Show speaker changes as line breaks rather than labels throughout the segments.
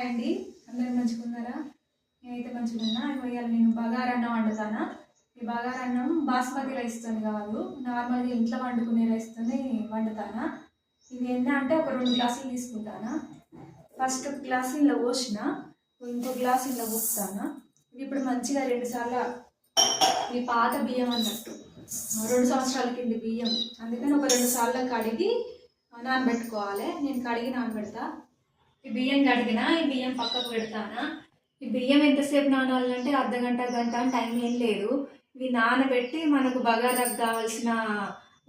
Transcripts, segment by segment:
Hi అండి. అందరూ మంచిగా ఉన్నారా నేనైతే మంచిగా ఉన్నా ఇవాళ నేను బగారన్నం వండుతానా. ఈ బగారన్నం బాస్మతి రైస్తో కాదు నార్మల్గా ఇంట్లో వండుకునే రైస్తోనే వండుతానా. ఇది ఎన్న అంటే ఒక రెండు గ్లాసులు తీసుకుంటానా. ఫస్ట్ ఒక గ్లాసు ఇలా పోసిన ఇంకో గ్లాసు ఇలా పోస్తానా ఇది ఇప్పుడు మంచిగా రెండుసార్లు ఈ పాత బియ్యం అన్నట్టు. రెండు సంవత్సరాల కింద బియ్యం. అందుకని ఒక రెండు సార్లు కడిగి నానబెట్టుకోవాలి. నేను కడిగి నానబెడతా. ఈ బియ్యం కడిగినా ఈ బియ్యం పక్కకు పెడతానా? ఈ బియ్యం ఎంతసేపు నానాలంటే అర్ధ గంట గంట అని టైం ఏం లేదు. ఇవి నానబెట్టి మనకు బగారాకు కావాల్సిన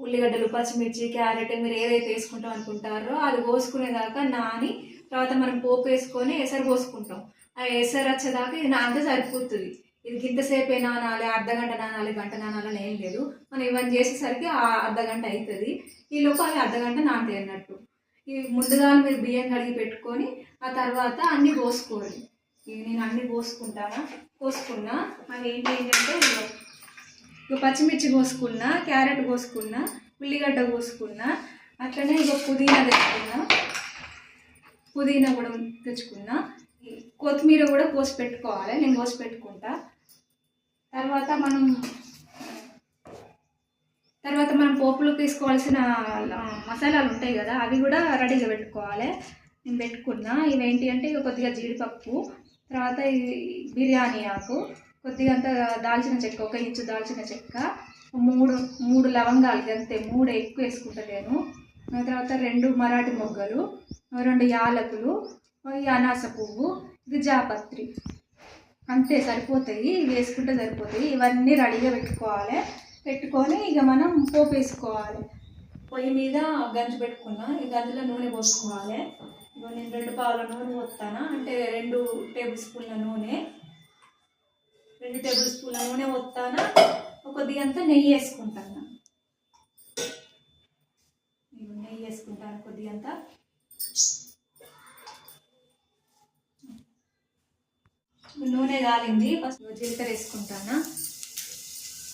ఉల్లిగడ్డలు పచ్చిమిర్చి క్యారెట్ మీరు ఏదైతే వేసుకుంటాం అనుకుంటారో అది పోసుకునేదాకా నాని తర్వాత మనం పోపు వేసుకొని ఎసరు పోసుకుంటాం ఆ ఎసరు వచ్చేదాకా ఇది నానితే సరిపోతుంది. ఇది ఇంతసేపే నానాలి అర్ధ గంట నానాలి గంట నానాలని ఏం లేదు. మనం ఇవన్నీ చేసేసరికి ఆ అర్ధ గంట అవుతుంది. ఈ లోపు అది అర్ధ గంట నానతాయి అన్నట్టు. ఇవి ముందుగా మీరు బియ్యం కడిగి పెట్టుకొని ఆ తర్వాత అన్నీ పోసుకోండి. ఇవి నేను అన్నీ పోసుకుంటాను? పోసుకున్నా. అవి ఏంటి ఏంటంటే ఇక పచ్చిమిర్చి పోసుకున్నా క్యారెట్ పోసుకున్నా ఉల్లిగడ్డ పోసుకున్నా అట్లనే ఇక పుదీనా తెచ్చుకున్నా. పుదీనా కూడా తెచ్చుకున్నా. కొత్తిమీర కూడా కోసి పెట్టుకోవాలి నేను కోసి పెట్టుకుంటా తర్వాత మనం తర్వాత మనం పోపులోకి తీసుకోవాల్సిన మసాలాలు ఉంటాయి కదా అవి కూడా రెడీగా పెట్టుకోవాలి. నేను పెట్టుకున్నా. ఇవేంటి అంటే ఇక కొద్దిగా జీడిపప్పు తర్వాత బిర్యానీ ఆకు కొద్దిగా అంత దాల్చిన చెక్క ఒక ఇంచు దాల్చిన చెక్క మూడు మూడు లవంగాలు అంతే మూడు ఎక్కువ వేసుకుంటా నేను. తర్వాత రెండు మరాఠీ మొగ్గలు రెండు యాలకులు ఈ అనాస పువ్వు ఇది జాపత్రి. అంతే సరిపోతాయి. ఇవి వేసుకుంటే సరిపోతాయి. ఇవన్నీ రెడీగా పెట్టుకోవాలి. పెట్టుకొని ఇక మనం పోపు వేసుకోవాలి పొయ్యి మీద గంజు పెట్టుకున్నా ఈ గంజులో నూనె పోసుకోవాలి. ఇగో నేను రెండు పావుల నూనె పోస్తానా? అంటే రెండు టేబుల్ స్పూన్ల నూనె. రెండు టేబుల్ స్పూన్ల నూనె పోస్తానా? కొద్దిగా అంతా నెయ్యి వేసుకుంటాను? నెయ్యి వేసుకుంటాను కొద్దిగా అంతా? నూనె కాలింది. ఫస్ట్ జీలకర్ర వేసుకుంటానా?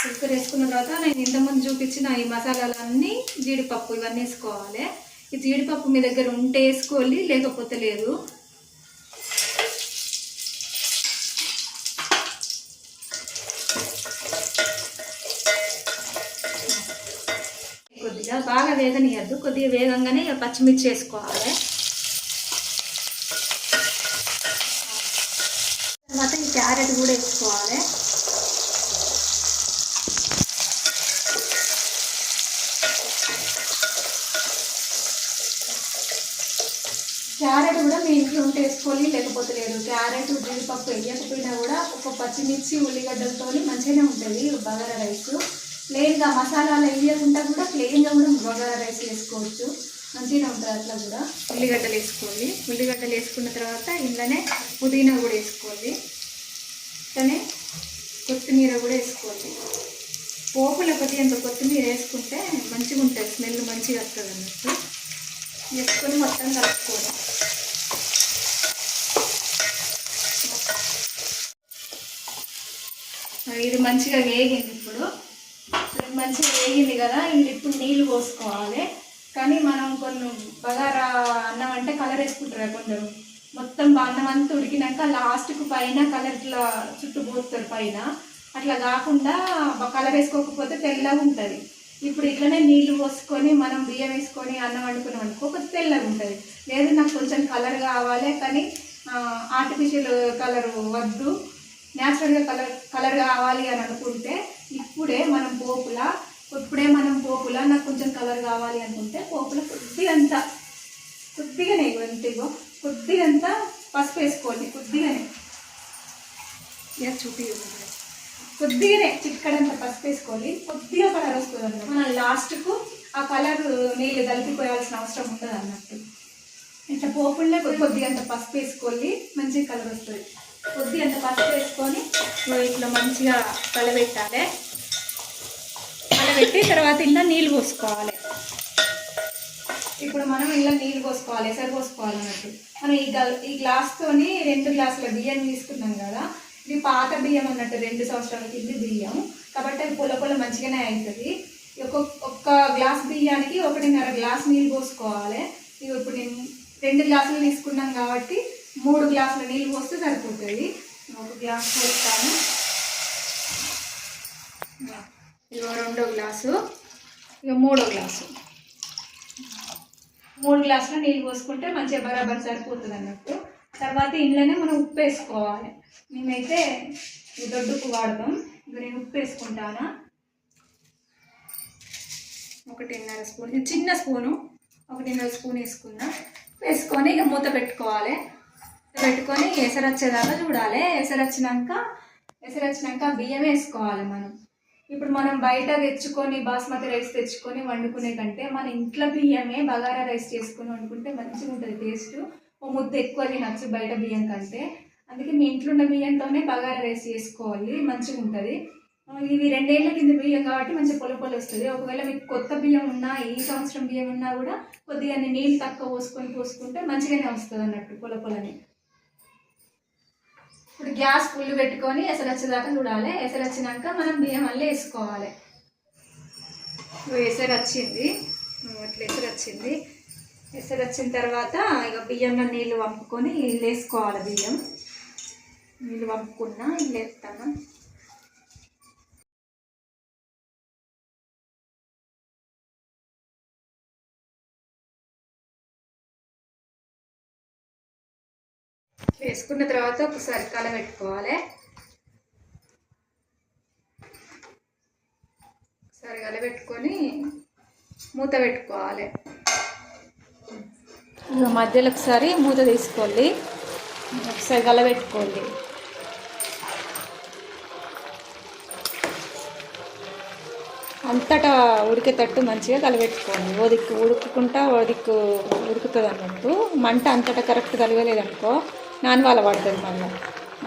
జీలకర్ర వేసుకున్న తర్వాత నేను ఇంతకుముందు చూపించిన ఈ మసాలాలన్నీ జీడిపప్పు ఇవన్నీ వేసుకోవాలి. ఈ జీడిపప్పు మీ దగ్గర ఉంటే వేసుకోవాలి లేకపోతే లేదు. కొద్దిగా బాగా వేగనియద్దు కొద్దిగా వేగంగానే ఇక పచ్చిమిర్చి వేసుకోవాలి తర్వాత ఈ క్యారెట్ కూడా వేసుకోవాలి క్యారెట్ కూడా మీ ఇంట్లో ఉంటే వేసుకోవాలి లేకపోతే లేదు. క్యారెట్ జీడిపప్పు వేయకపోయినా కూడా ఒక పచ్చిమిర్చి ఉల్లిగడ్డలతో మంచిగానే ఉంటుంది బగారా రైస్. ప్లెయిన్గా మసాలాలు వేయకుండా కూడా ప్లెయిన్గా కూడా బగారా రైస్ వేసుకోవచ్చు. మంచిగా ఉంటుంది అట్లా కూడా. ఉల్లిగడ్డలు వేసుకోవాలి ఉల్లిగడ్డలు వేసుకున్న తర్వాత ఇంట్లోనే పుదీనా కూడా వేసుకోవాలి అట్లనే కొత్తిమీర కూడా వేసుకోవాలి పోపు లేకపోతే ఎంత కొత్తిమీర వేసుకుంటే మంచిగా ఉంటుంది. స్మెల్ మంచిగా వస్తుంది అన్నట్టు. వేసుకొని మొత్తం కలుపుకోవాలి ఇది మంచిగా వేగింది ఇప్పుడు. మంచిగా వేగింది కదా ఇంక ఇప్పుడు నీళ్ళు పోసుకోవాలి. కానీ మనం కొన్ని బగారా అన్నం అంటే కలర్ వేసుకుంటారు కొందరు. మొత్తం అన్నం అంతా ఉడికినాక లాస్ట్కు పైన కలర్ ఇట్లా చుట్టూ పోస్తారు పైన. అట్లా కాకుండా కలర్ వేసుకోకపోతే తెల్లగా ఉంటుంది. ఇప్పుడు ఇట్లనే నీళ్ళు పోసుకొని మనం బియ్యం వేసుకొని అన్నం వండుకున్నాం అనుకో కొంచెం తెల్లగా ఉంటుంది. లేదు నాకు కొంచెం కలర్ కావాలి కానీ ఆర్టిఫిషియల్ కలర్ వద్దు. న్యాచురల్గా కలర్ కలర్ కావాలి అని అనుకుంటే ఇప్పుడే మనం పోపులా ఇప్పుడే మనం పోపులా నాకు కొంచెం కలర్ కావాలి అనుకుంటే పోపుల కొద్దిగంత కొద్దిగానే అంతేగో కొద్దిగంత పసుపు వేసుకోండి కొద్దిగానే. చూపి కొద్దిగానే చిక్కడంత పసుపు వేసుకోవాలి కొద్దిగా కలర్ వస్తుంది అన్నమాట మన లాస్ట్కు ఆ కలర్ నీళ్ళు కలిపిపోయాల్సిన అవసరం ఉంటుంది అన్నట్టు ఇట్లా పోపుల్లో కొద్ది కొద్దిగంత పసుపు వేసుకోవాలి మంచిగా కలర్ వస్తుంది. కొద్ది అంత పసుపు వేసుకొని ఇట్లా మంచిగా కలబెట్టాలి కలబెట్టి తర్వాత ఇలా నీళ్ళు పోసుకోవాలి. ఇప్పుడు మనం ఇలా నీళ్ళు పోసుకోవాలి సరిపోసుకోవాలి అన్నట్టు. మనం ఈ గల్ ఈ గ్లాస్తోని రెండు గ్లాసుల బియ్యం తీసుకున్నాం కదా ఇది పాత బియ్యం అన్నట్టు రెండు సంవత్సరాల కింద బియ్యం. కాబట్టి అది పొల పొల మంచిగానే అవుతుంది ఒక్కొక్క ఒక్క గ్లాస్ బియ్యానికి ఒకటిన్నర గ్లాస్ నీళ్ళు పోసుకోవాలి. ఇవి ఇప్పుడు నేను రెండు గ్లాసులు తీసుకున్నాం కాబట్టి మూడు గ్లాసుల నీళ్ళు పోస్తే సరిపోతుంది. ఒక గ్లాస్ పోస్తాను. ఇగో రెండో గ్లాసు. ఇక మూడో గ్లాసు. మూడు గ్లాసుల నీళ్ళు పోసుకుంటే మంచిగా బరాబర్ సరిపోతుంది అన్నట్టు. తర్వాత ఇంట్లోనే మనం ఉప్పు వేసుకోవాలి. మేమైతే దొడ్డుకు వాడతాం. ఇక నేను ఉప్పు వేసుకుంటానా. ఒకటిన్నర స్పూన్. చిన్న స్పూను. ఒకటిన్నర స్పూన్ వేసుకున్నా. వేసుకొని ఇక మూత పెట్టుకోవాలి. పెట్టుకొని ఎసరు వచ్చేదాకా చూడాలి. ఎసరు వచ్చినాక ఎసరు వచ్చినాక బియ్యం వేసుకోవాలి మనం. ఇప్పుడు మనం బయట తెచ్చుకొని బాస్మతి రైస్ తెచ్చుకొని వండుకునే కంటే మన ఇంట్లో బియ్యమే బగారా రైస్ చేసుకొని వండుకుంటే మంచిగా ఉంటుంది టేస్ట్. ఓ ముద్ద ఎక్కువ తినచ్చు బయట బియ్యం కంటే. అందుకే మీ ఇంట్లో ఉన్న బియ్యంతోనే బగారా రైస్ చేసుకోవాలి. మంచిగా ఉంటుంది. ఇవి రెండేళ్ళ కింద బియ్యం కాబట్టి మంచిగా పొల పొల వస్తుంది. ఒకవేళ మీకు కొత్త బియ్యం ఉన్నా ఈ సంవత్సరం బియ్యం ఉన్నా కూడా కొద్దిగా నీళ్ళు తక్కువ పోసుకొని పోసుకుంటే మంచిగానే వస్తుంది అన్నట్టు పొల పొలని. ఇప్పుడు గ్యాస్ ఫుల్ పెట్టుకొని ఎసలు వచ్చేదాకా చూడాలి. ఎసలు వచ్చినాక మనం బియ్యం మళ్ళీ వేసుకోవాలి. ఇగో ఎసరు వచ్చింది. అట్లా ఎసరు వచ్చింది. ఎసరు వచ్చిన తర్వాత ఇక బియ్యంలో నీళ్ళు వంపుకొని ఇల్లు వేసుకోవాలి బియ్యం. నీళ్ళు వంపుకున్నా ఇల్లు వేస్తాను వేసుకున్న తర్వాత ఒకసారి కలబెట్టుకోవాలి ఒకసారి కలబెట్టుకొని మూత పెట్టుకోవాలి. మధ్యలో ఒకసారి మూత తీసుకోండి. ఒకసారి కలబెట్టుకోండి అంతటా ఉడికేటట్టు మంచిగా కలబెట్టుకోండి ఓదిక్కు ఉడుకుకుంటా ఓదిక్కు ఉడుకుతుంది అన్నట్టు. మంట అంతటా కరెక్ట్ కలగలేదనుకో నాన్ వాళ్ళ పడుతుంది మళ్ళీ.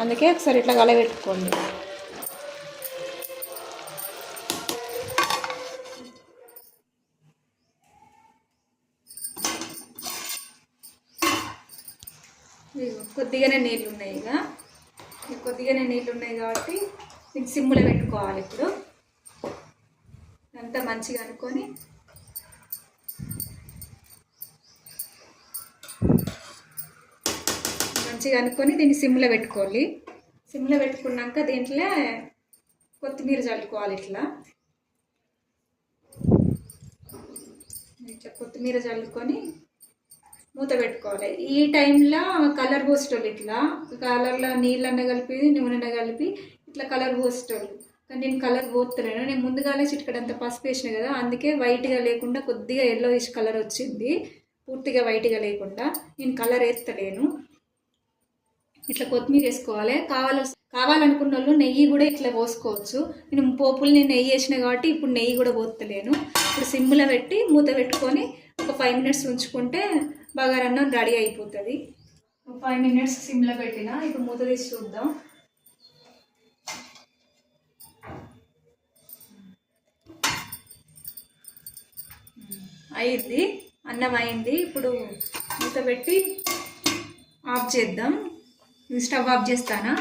అందుకే ఒకసారి ఇట్లా కలబెట్టుకోండి కొద్దిగానే నీళ్ళు ఉన్నాయి ఇక. కొద్దిగానే నీళ్ళు ఉన్నాయి కాబట్టి ఇది సిమ్లో పెట్టుకోవాలి ఇప్పుడు. అంతా మంచిగా అనుకొని మంచిగా అనుకొని దీన్ని సిమ్లో పెట్టుకోవాలి. సిమ్లో పెట్టుకున్నాక దీంట్లో కొత్తిమీర చల్లుకోవాలి ఇట్లా. ఇట్లా కొత్తిమీర చల్లుకొని మూత పెట్టుకోవాలి. ఈ టైంలో కలర్ పోసేటోళ్ళు ఇట్లా కలర్లో నీళ్ళన్న కలిపి నూనె కలిపి ఇట్లా కలర్ పోసేటోళ్ళు. కానీ నేను కలర్ పోతున్నాను నేను ముందుగానే చిటికడంత పసుపు వేసిన కదా అందుకే వైట్గా లేకుండా కొద్దిగా ఎల్లోయిష్ కలర్ వచ్చింది. పూర్తిగా వైట్గా లేకుండా నేను కలర్ వేస్తలేను ఇట్లా కొత్తిమీర వేసుకోవాలి. కావాలి కావాలనుకున్న వాళ్ళు నెయ్యి కూడా ఇట్లా పోసుకోవచ్చు. నేను పోపులు నేను నెయ్యి వేసిన కాబట్టి ఇప్పుడు నెయ్యి కూడా పోతలేను ఇప్పుడు సిమ్లో పెట్టి మూత పెట్టుకొని ఒక ఫైవ్ మినిట్స్ ఉంచుకుంటే బగారన్నం రెడీ అయిపోతుంది. ఫైవ్ మినిట్స్ సిమ్లో పెట్టిన ఇప్పుడు మూత తీసి చూద్దాం. అయింది అన్నం అయింది ఇప్పుడు మూత పెట్టి ఆఫ్ చేద్దాం. ఇది స్టవ్ ఆఫ్ చేస్తానా?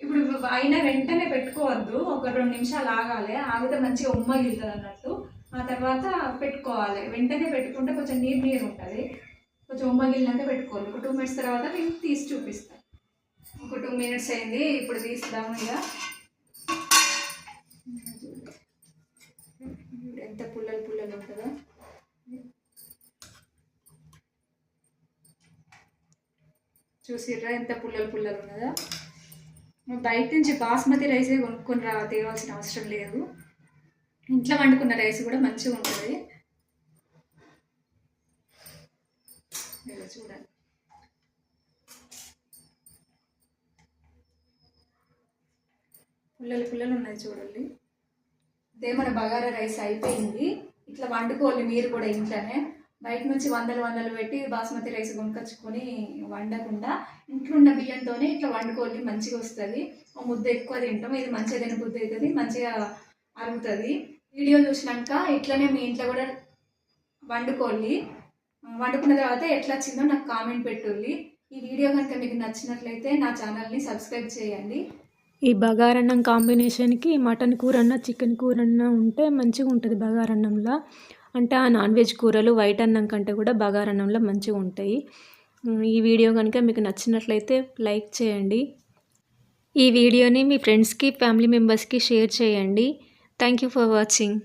ఇప్పుడు ఇప్పుడు అయిన వెంటనే పెట్టుకోవద్దు. ఒక రెండు నిమిషాలు ఆగాలి. ఆగితే మంచిగా ఉమ్మగిలుతుంది అన్నట్టు. ఆ తర్వాత పెట్టుకోవాలి. వెంటనే పెట్టుకుంటే కొంచెం నీరు నీరు ఉంటుంది. కొంచెం ఉమ్మగిలినాక పెట్టుకోవాలి. ఒక టూ మినిట్స్ తర్వాత నేను తీసి చూపిస్తాను ఒక టూ మినిట్స్ అయింది. ఇప్పుడు తీస్తాము ఇక. ఎంత పుల్లలు పుల్లలు ఉంటుందో. చూసిర్రా ఎంత పుల్లలు పుల్లలు ఉన్నదో. బయట నుంచి బాస్మతి రైసే కొనుక్కొని రా తేవాల్సిన అవసరం లేదు. ఇంట్లో వండుకున్న రైస్ కూడా మంచిగా ఉంటుంది. చూడాలి చూడండి. పుల్లలు పుల్లలు ఉన్నాయి చూడండి. ఇదే మన బగారా రైస్ అయిపోయింది. ఇట్లా వండుకోవాలి మీరు కూడా ఇంట్లోనే. బయట నుంచి వందలు వందలు పెట్టి బాస్మతి రైస్ కొనుకొచ్చుకొని వండకుండా ఇంట్లో ఉన్న బియ్యంతోనే ఇట్లా వండుకోవాలి మంచిగా వస్తుంది. ఒక ముద్ద ఎక్కువ తింటాం ఇది మంచిగా తిన బుద్ధి అవుతుంది మంచిగా అరుగుతుంది. వీడియో చూసినాక ఇట్లనే మీ ఇంట్లో కూడా వండుకోండి వండుకున్న తర్వాత ఎట్లా వచ్చిందో నాకు కామెంట్ పెట్టుకోండి ఈ వీడియో కనుక మీకు నచ్చినట్లయితే నా ఛానల్ని సబ్స్క్రైబ్ చేయండి.
ఈ బగారన్నం కాంబినేషన్కి మటన్ కూరన్న చికెన్ కూరన్న ఉంటే మంచిగా ఉంటుంది బగారన్నంలో. అంటే ఆ నాన్ వెజ్ కూరలు వైట్ అన్నం కంటే కూడా బగారన్నంలో మంచిగా ఉంటాయి. ఈ వీడియో కనుక మీకు నచ్చినట్లయితే లైక్ చేయండి. ఈ వీడియోని మీ ఫ్రెండ్స్కి ఫ్యామిలీ మెంబర్స్కి షేర్ చేయండి. Thank you for watching.